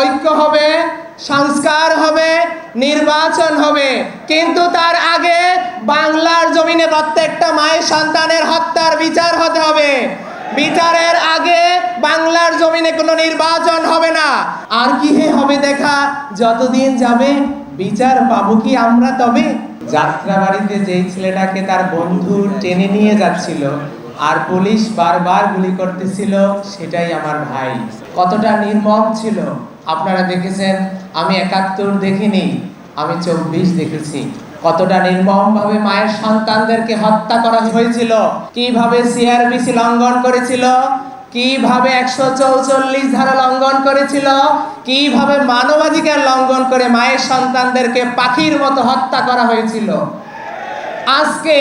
ঐক্য হবে, সংস্কার হবে, নির্বাচন হবে। কিন্তু তার আগে বাংলার জমিনে প্রত্যেকটা মায়ের সন্তানের হত্যার বিচার হতে হবে। বিচারের আগে বাংলার জমিনে কোনো নির্বাচন হবে না। আর কি হে হবে দেখা, যতদিন যাবে বিচার পাবো কি আমরা তবে? যাত্রাবাড়িতে যেই ছেলেটাকে তার বন্ধু টেনে নিয়ে যাচ্ছিল আর পুলিশ বারবার গুলি করতেছিল, সেটাই আমার ভাই। কতটা নির্মম ছিল। আপনারা দেখেছেন, আমি একাত্তর দেখিনি, আমি চব্বিশ দেখেছি। কতটা নির্মম ভাবে মায়ের সন্তানদেরকে হত্যা করা হয়েছিল? কীভাবে সিআরবিসি লঙ্ঘন করেছিল? কীভাবে একশো চৌচল্লিশ ধারা লঙ্ঘন করেছিল? কীভাবে মানবাধিকার লঙ্ঘন করে মায়ের সন্তানদেরকে পাখির মতো হত্যা করা হয়েছিল? আজকে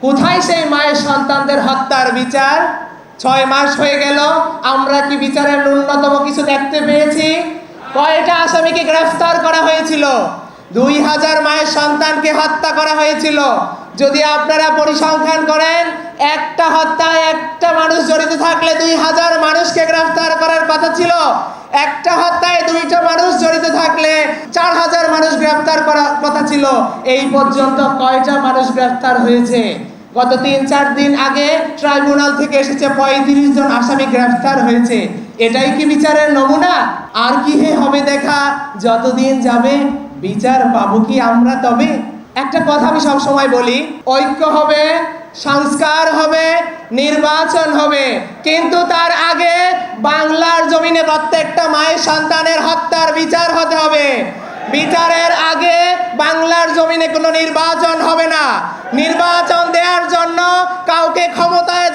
কোথায় সেই মায়ের সন্তানদের হত্যার বিচার? ছয় মাস হয়ে গেল, আমরা কি বিচারের ন্যূনতম কিছু দেখতে পেয়েছি? কয়টা আসামিকে গ্রেফতার করা হয়েছিল। দুই হাজার মায়ের সন্তানকে হত্যা করা হয়েছিল। যদি আপনারা পরিসংখ্যান করেন, একটা হত্যায় একটা মানুষ জড়িত থাকলে দুই হাজার মানুষকে গ্রেফতার করার কথা ছিল। একটা হত্যায় দুইটা মানুষ জড়িত থাকলে চার হাজার মানুষ গ্রেফতার করার কথা ছিল। এই পর্যন্ত কয়টা মানুষ গ্রেফতার হয়েছে? গত তিন চার দিন আগে ট্রাইব্যুনাল থেকে এসেছে পঁয়ত্রিশ জন আসামি গ্রেফতার হয়েছে। এটাই কি বিচারের নমুনা? আর কি হে হবে দেখা? যতদিন যাবে, বিচার পাবো কি আমরা তবে? একটা কথা আমি সবসময় বলি, ঐক্য হবে, সংস্কার হবে, নির্বাচন হবে। কিন্তু তার আগে বাংলার জমিনে প্রত্যেকটা মায়ের সন্তানের হত্যার বিচার হতে হবে। বিচারের আগে বাংলার জমিনে কোনো নির্বাচন হবে না। নির্বাচন দেওয়ার জন্য কাউকে ক্ষমতায়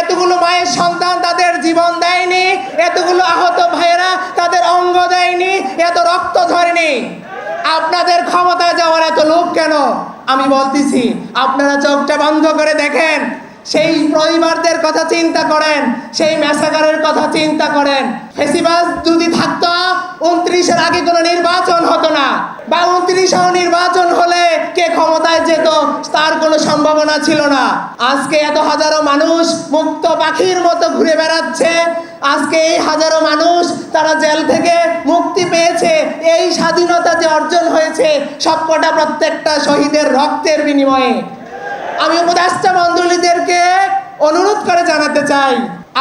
এতগুলো মায়ের সন্তান তাদের জীবন দেয়নি, এতগুলো আহত ভাইয়েরা তাদের অঙ্গ দেয়নি, এত রক্ত ধরেনি আপনাদের ক্ষমতায় যাওয়ার এত লোভ কেন? আমি বলতেছি, আপনারা চোখটা বন্ধ করে দেখেন, সেই পরিবারদের কথা চিন্তা করেন, সেই ম্যাসাগারের কথা চিন্তা করেন। ফেসিবাস যদি থাকতো, উনত্রিশের আগে কোনো নির্বাচন হতো না, বা উনত্রিশেও নির্বাচন হলে কে ক্ষমতায় যেত তার কোনো সম্ভাবনা ছিল না। আজকে এত হাজারো মানুষ মুক্ত পাখির মতো ঘুরে বেড়াচ্ছে। আজকে এই হাজারো মানুষ তারা জেল থেকে মুক্তি পেয়েছে। এই স্বাধীনতা যে অর্জন হয়েছে, সবকটা প্রত্যেকটা শহীদের রক্তের বিনিময়ে। আমি উপদেষ্টা মন্ডলীদেরকে অনুরোধ করে জানাতে চাই,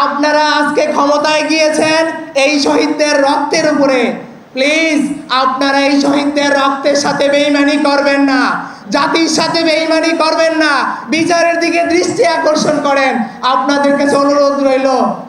আপনারা আজকে ক্ষমতায় গিয়েছেন এই শহীদদের রক্তের উপরে। প্লিজ, আপনারা এই শহীদদের রক্তের সাথে বেইমানি করবেন না, জাতির সাথে বেইমানি করবেন না, বিচারের দিকে দৃষ্টি আকর্ষণ করেন। আপনাদের কাছে অনুরোধ রইল